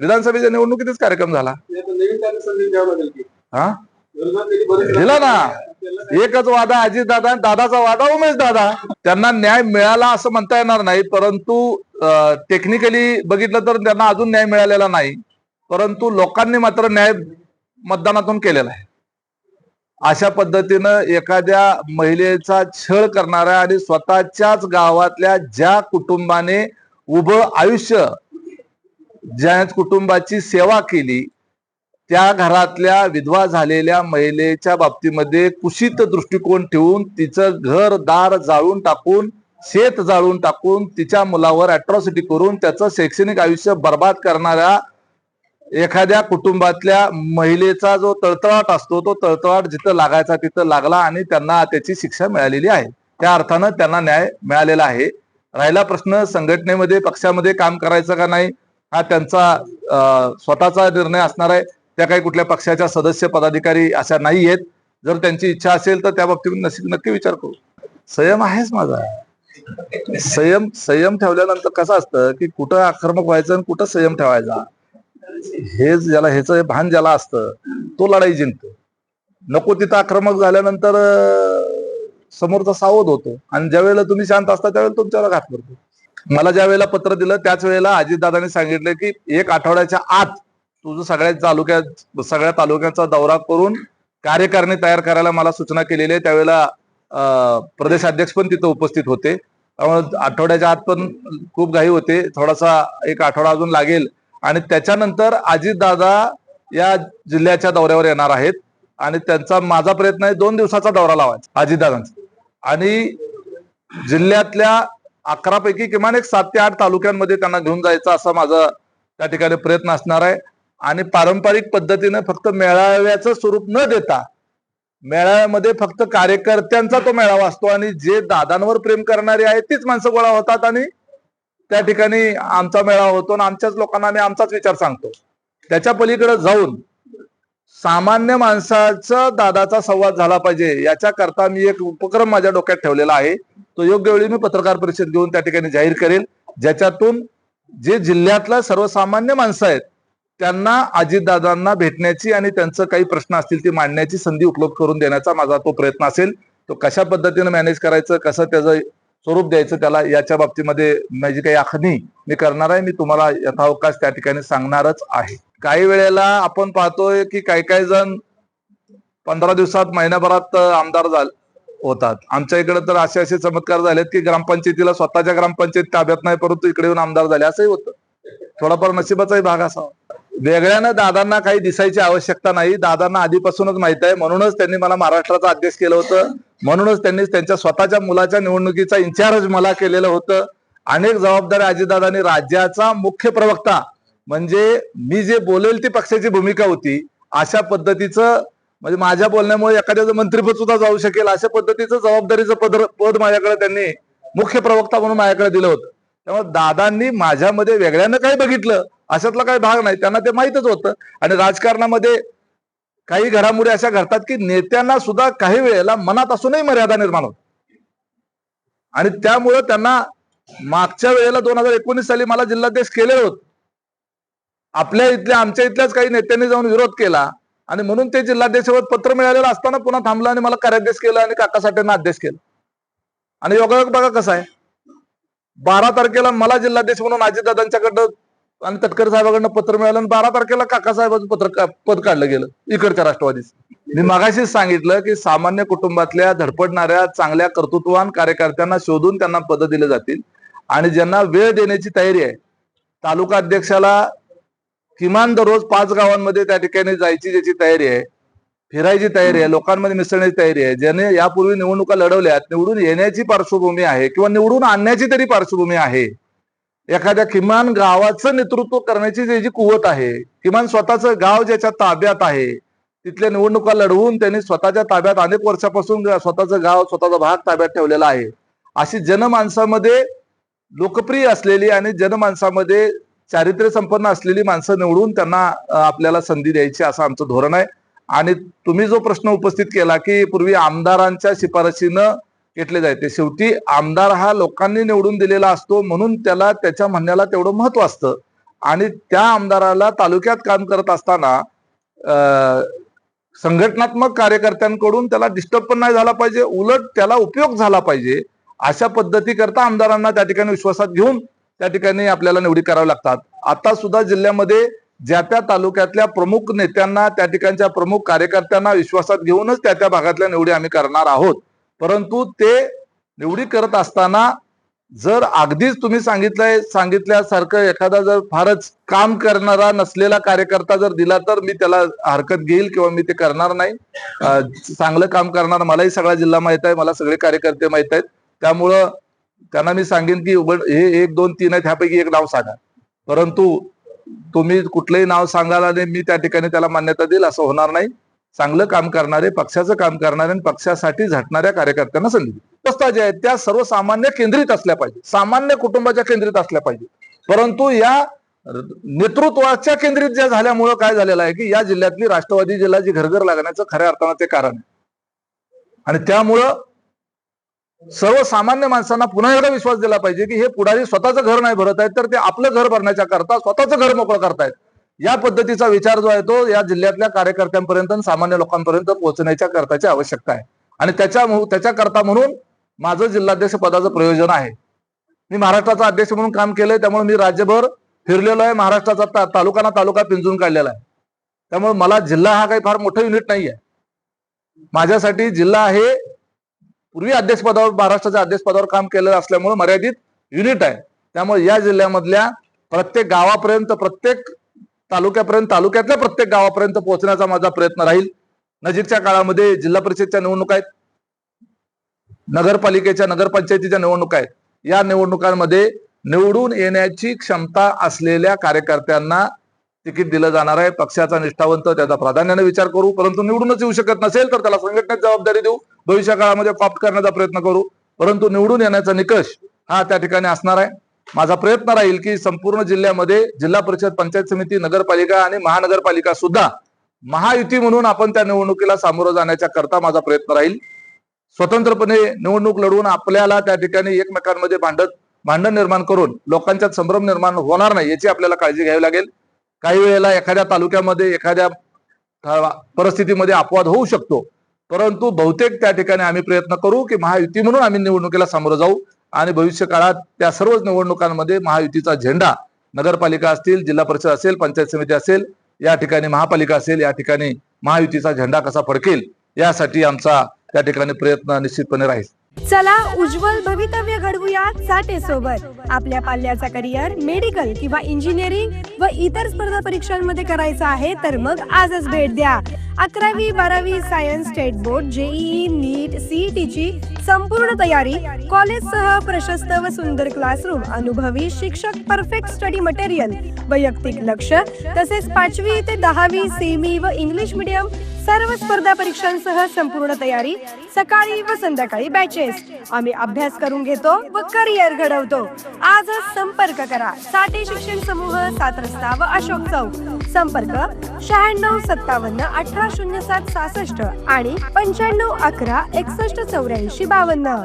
विधानसभेच्या निवडणुकीतच कार्यक्रम झाला. हा? दिला ना. एकच वादा अजित दादा दादाचा वादा उमेश दादा त्यांना न्याय मिळाला असं म्हणता येणार नाही परंतु टेक्निकली बघितलं तर त्यांना अजून न्याय मिळालेला नाही. परंतु लोकांनी मात्र न्याय मतदानातून केलेला आहे. अशा पद्धतीनं एखाद्या महिलेचा छळ करणाऱ्या आणि स्वतःच्याच गावातल्या ज्या कुटुंबाने उभं आयुष्य ज्या कुटुंबाची सेवा केली त्या घरातल्या विधवा झालेल्या महिलेच्या बाबतीमध्ये कुशित दृष्टिकोन ठेवून तिचं घर दार जाळून टाकून शेत जाळून टाकून तिच्या मुलावर अट्रॉसिटी करून त्याचं शैक्षणिक आयुष्य बर्बाद करणाऱ्या एखाद्या कुटुंबातल्या महिलेचा जो तळतळाट असतो तो तळतळाट जिथं लागायचा तिथं लागला आणि त्यांना त्याची शिक्षा मिळालेली आहे. त्या अर्थानं त्यांना न्याय मिळालेला आहे. राहिला प्रश्न संघटनेमध्ये पक्षामध्ये काम करायचं का नाही? हा त्यांचा अं, स्वतःचा निर्णय असणार आहे. त्या काही कुठल्या पक्षाच्या सदस्य पदाधिकारी अशा नाही आहेत. जर त्यांची इच्छा असेल तर त्या बाबतीत नक्की नक्की विचार करू. संयम आहेच माझा. संयम संयम ठेवल्यानंतर कसं असतं की कुठं आक्रमक व्हायचं आणि कुठं संयम ठेवायचा. हे ज्याला ह्याच भान ज्याला असतं तो लढाई जिंकतो. नको तिथं आक्रमक झाल्यानंतर समोरचा सावध होतो. आणि ज्या वेळेला तुम्ही शांत असता त्यावेळेला तुमच्यावर घात करतो मला ज्या वेळेला पत्र दिलं त्याच वेळेला अजितदादांनी सांगितलं की एक आठवड्याच्या आत तुझं सगळ्या तालुक्यात सगळ्या तालुक्याचा दौरा करून कार्यकारिणी तयार करायला मला सूचना केलेली आहे. त्यावेळेला प्रदेशाध्यक्ष पण तिथं उपस्थित होते. त्यामुळे आठवड्याच्या आत पण खूप घाई होते. थोडासा एक आठवडा अजून लागेल. आणि त्याच्यानंतर अजितदादा या जिल्ह्याच्या दौऱ्यावर येणार आहेत. आणि त्यांचा माझा प्रयत्न आहे दोन दिवसाचा दौरा लावायचा अजितदादांचा आणि जिल्ह्यातल्या अकरापैकी किमान एक सात ते आठ तालुक्यांमध्ये त्यांना घेऊन जायचा असा माझा त्या ठिकाणी प्रयत्न असणार आहे. आणि पारंपरिक पद्धतीने फक्त मेळाव्याचं स्वरूप न देता मेळाव्यामध्ये फक्त कार्यकर्त्यांचा तो मेळावा असतो आणि जे दादांवर प्रेम करणारे आहेत तीच माणसं गोळा होतात आणि त्या ठिकाणी आमचा मेळावा होतो आणि आमच्याच लोकांना आम्ही आमचाच विचार सांगतो. त्याच्या पलीकडे जाऊन सामान्य माणसाचा दादाचा संवाद झाला पाहिजे याच्या करता मी एक उपक्रम माझ्या डोक्यात ठेवलेला आहे. तो योग्य वेळी मी पत्रकार परिषद घेऊन त्या ठिकाणी जाहीर करेल. ज्याच्यातून जे जिल्ह्यातला सर्वसामान्य माणसं आहेत त्यांना अजितदादांना भेटण्याची आणि त्यांचं काही प्रश्न असतील ते मांडण्याची संधी उपलब्ध करून देण्याचा माझा तो प्रयत्न असेल. तो कशा पद्धतीने मॅनेज करायचं कसं त्याचं स्वरूप द्यायचं त्याला याच्या बाबतीमध्ये माझी काही आखणी मी करणार आहे. मी तुम्हाला यथावकाश त्या ठिकाणी सांगणारच आहे. काही वेळेला आपण पाहतोय की काही काही जण पंधरा दिवसात महिन्याभरात आमदार झाल होतात. आमच्या इकडे तर असे असे चमत्कार झालेत की ग्रामपंचायतीला स्वतःच्या ग्रामपंचायत ताब्यात नाही परंतु इकडे येऊन आमदार झाले. असंही होतं. थोडाफार नशिबाचाही भाग असावा. वेगळ्यानं दादांना काही दिसायची आवश्यकता नाही. दादांना आधीपासूनच माहीत आहे. म्हणूनच त्यांनी मला महाराष्ट्राचा अध्यक्ष केलं होतं. म्हणूनच त्यांनी त्यांच्या स्वतःच्या मुलाच्या निवडणुकीचा इन्चार्ज मला केलेलं होतं. अनेक जबाबदाऱ्या अजितदादांनी राज्याचा मुख्य प्रवक्ता म्हणजे मी जे बोलेल ती पक्षाची भूमिका होती अशा पद्धतीचं म्हणजे माझ्या बोलण्यामुळे एखाद्याचं मंत्रीपद सुद्धा जाऊ शकेल अशा पद्धतीचं जबाबदारीचं पद पद माझ्याकडे त्यांनी मुख्य प्रवक्ता म्हणून माझ्याकडे दिलं होतं. त्यामुळे दादांनी माझ्यामध्ये वेगळ्यानं काही बघितलं अशातला काही भाग नाही त्यांना ते माहीतच होतं. आणि राजकारणामध्ये काही घडामोडी अशा घडतात की नेत्यांना सुद्धा काही वेळेला मनात असूनही मर्यादा निर्माण होत. आणि त्यामुळं त्यांना मागच्या वेळेला दोन हजार एकोणीस साली मला जिल्हाध्यक्ष केले होत. आपल्या इथल्या आमच्या इथल्याच काही नेत्यांनी जाऊन विरोध केला आणि म्हणून ते जिल्हाध्यक्षपद पत्र मिळालेलं असताना पुन्हा थांबलं आणि मला कार्याध्यक्ष केलं आणि काकासाठ्यांना अध्यक्ष केलं. आणि योगायोग बघा कसा आहे. बारा तारखेला मला जिल्हाध्यक्ष म्हणून अजितदादांच्याकडनं आणि तटकर साहेबांकडनं पत्र मिळालं आणि बारा तारखेला काकासाहेबांचं पत्र पद काढलं गेलं इकडच्या राष्ट्रवादीच. मी मागाशीच सांगितलं की सामान्य कुटुंबातल्या धडपडणाऱ्या चांगल्या कर्तृत्ववान कार्यकर्त्यांना शोधून त्यांना पद दिले जातील. आणि ज्यांना वेळ देण्याची तयारी आहे तालुका अध्यक्षाला किमान दररोज पाच गावांमध्ये त्या ठिकाणी जायची ज्याची तयारी आहे फिरायची तयारी आहे लोकांमध्ये मिसळण्याची तयारी आहे ज्याने यापूर्वी निवडणुका लढवल्यात निवडून येण्याची पार्श्वभूमी आहे किंवा निवडून आणण्याची तरी पार्श्वभूमी आहे. एखाद्या किमान गावाचं नेतृत्व करण्याची जी कुवत आहे किमान स्वतःचं गाव ज्याच्या ताब्यात आहे तिथल्या निवडणुका लढवून त्यांनी स्वतःच्या ताब्यात अनेक वर्षापासून स्वतःचं गाव स्वतःचा भाग ताब्यात ठेवलेला आहे. अशी जनमानसामध्ये लोकप्रिय असलेली आणि जनमानसामध्ये चारित्र्य संपन्न असलेली माणसं निवडून त्यांना आपल्याला संधी द्यायची असं आमचं धोरण आहे. आणि तुम्ही जो प्रश्न उपस्थित केला की पूर्वी आमदारांच्या शिफारशीनं घेतले जायचे. शेवटी आमदार हा लोकांनी निवडून दिलेला असतो म्हणून त्याला त्याच्या म्हणण्याला तेवढं महत्त्व असतं. आणि त्या आमदाराला तालुक्यात काम करत असताना संघटनात्मक कार्यकर्त्यांकडून त्याला डिस्टर्ब पण नाही झाला पाहिजे उलट त्याला उपयोग झाला पाहिजे अशा पद्धती करता आमदारांना त्या ठिकाणी विश्वासात घेऊन त्या ठिकाणी आपल्याला निवडी कराव्या लागतात. आता सुद्धा जिल्ह्यामध्ये ज्या त्या तालुक्यातल्या प्रमुख नेत्यांना त्या ठिकाणच्या प्रमुख कार्यकर्त्यांना विश्वासात घेऊनच त्या त्या भागातल्या निवडी आम्ही करणार आहोत. परंतु ते निवडी करत असताना जर अगदीच तुम्ही सांगितलंय सांगितल्यासारखं एखादा जर फारच काम करणारा नसलेला कार्यकर्ता जर दिला तर मी त्याला हरकत घेईल किंवा मी ते करणार नाही. चांगलं काम करणार मलाही सगळा जिल्हा माहीत आहे मला सगळे कार्यकर्ते माहीत आहेत. त्यामुळं त्यांना मी सांगेन की उघड हे एक दोन तीन आहेत ह्यापैकी एक नाव सांगा. परंतु तुम्ही कुठलंही नाव सांगाल आणि मी त्या ठिकाणी त्याला मान्यता देईल असं होणार नाही. चांगलं काम करणारे पक्षाचं काम करणारे आणि पक्षासाठी झटणाऱ्या कार्यकर्त्यांना संधी दिली. व्यवस्था ज्या आहेत त्या सर्वसामान्य केंद्रित असल्या पाहिजे. सामान्य कुटुंबाच्या केंद्रित असल्या पाहिजे. परंतु या नेतृत्वाच्या केंद्रित ज्या झाल्यामुळं काय झालेलं आहे की या जिल्ह्यातली राष्ट्रवादी जिल्हा जी घरघर लागण्याचं खऱ्या अर्थानं ते कारण आहे. आणि त्यामुळं सर्वसामान्य माणसांना पुन्हा एकदा विश्वास दिला पाहिजे की हे पुढारी स्वतःचं घर नाही भरत आहेत तर ते आपलं घर भरण्याच्या करता स्वतःचं घर मोकळं करतायत. या पद्धतीचा विचार जो आहे तो या जिल्ह्यातल्या कार्यकर्त्यांपर्यंत आणि सामान्य लोकांपर्यंत पोहोचण्याच्या करताची आवश्यकता आहे. आणि त्याच्या त्याच्याकरता म्हणून माझं जिल्हाध्यक्ष पदाचं प्रयोजन आहे. मी महाराष्ट्राचा अध्यक्ष म्हणून काम केलंय त्यामुळे मी राज्यभर फिरलेलो आहे. महाराष्ट्राचा ता- तालुका ना तालुका पिंजून काढलेला आहे. त्यामुळे मला जिल्हा हा काही फार मोठं युनिट नाही आहे माझ्यासाठी जिल्हा हे पूर्वी अध्यक्षपदावर महाराष्ट्राच्या अध्यक्षपदावर काम केलेलं असल्यामुळे मर्यादित युनिट आहे. त्यामुळे या जिल्ह्यामधल्या प्रत्येक गावापर्यंत प्रत्येक तालुक्यापर्यंत तालुक्यातल्या प्रत्येक गावापर्यंत पोहोचण्याचा माझा प्रयत्न राहील. नजीकच्या काळामध्ये जिल्हा परिषदच्या निवडणुका आहेत. नगरपालिकेच्या नगरपंचायतीच्या निवडणुका आहेत. या निवडणुकांमध्ये निवडून येण्याची क्षमता असलेल्या कार्यकर्त्यांना तिकीट दिलं जाणार आहे. पक्षाचा निष्ठावंत त्याचा प्राधान्याने विचार करू. परंतु निवडूनच येऊ शकत नसेल तर त्याला संघटनेत जबाबदारी देऊ. भविष्य काळामध्ये कॉप्ट करण्याचा प्रयत्न करू. परंतु निवडून येण्याचा निकष हा त्या ठिकाणी असणार आहे. माझा प्रयत्न राहील की संपूर्ण जिल्ह्यामध्ये जिल्हा परिषद पंचायत समिती नगरपालिका आणि महानगरपालिका सुद्धा महायुती म्हणून आपण त्या निवडणुकीला सामोरं जाण्याच्या करता माझा प्रयत्न राहील. स्वतंत्रपणे निवडणूक लढवून आपल्याला त्या ठिकाणी एकमेकांमध्ये भांडत भांडण निर्माण करून लोकांच्यात संभ्रम निर्माण होणार नाही याची आपल्याला काळजी घ्यावी लागेल. काही वेळेला एखाद्या तालुक्यामध्ये एखाद्या परिस्थितीमध्ये अपवाद होऊ शकतो. परंतु बहुतेक त्या ठिकाणी आम्ही प्रयत्न करू की महायुती म्हणून आम्ही निवडणुकीला सामोरं जाऊ आणि भविष्य काळात त्या सर्वच निवडणुकांमध्ये महायुतीचा झेंडा नगरपालिका असतील जिल्हा परिषद असेल पंचायत समिती असेल या ठिकाणी महापालिका असेल या ठिकाणी महायुतीचा झेंडा कसा फडकेल यासाठी आमचा त्या ठिकाणी प्रयत्न निश्चितपणे राहील. चला उज्ज्वल भवितव्य घडवूया साठे सोबत आपल्या पाल्याचा करिअर मेडिकल किंवा इंजिनिअरिंग व इतर स्पर्धा परीक्षांमध्ये करायचा आहे तर मग आजच भेट द्या. अकरावी बारावी science state board JEE NEET सीईटीची संपूर्ण तयारी कॉलेजसह प्रशस्त व सुंदर क्लासरूम अनुभवी शिक्षक परफेक्ट स्टडी मटेरियल वैयक्तिक लक्ष तसेच पाचवी ते दहावी सेमी व इंग्लिश मीडियम सर्व स्पर्धा परीक्षांसह संपूर्ण तयारी सकाळी व संध्याकाळी बॅचेस आम्ही अभ्यास करून घेतो व करिअर घडवतो. आजच संपर्क करा. साठे शिक्षण समूह सात रस्ता व अशोक चौक. संपर्क शहाण्णव सत्तावन्न अठरा शून्य सात सहासष्ट आणि पंच्याण्णव अकरा एकसष्ट चौऱ्याऐंशी बावन्न.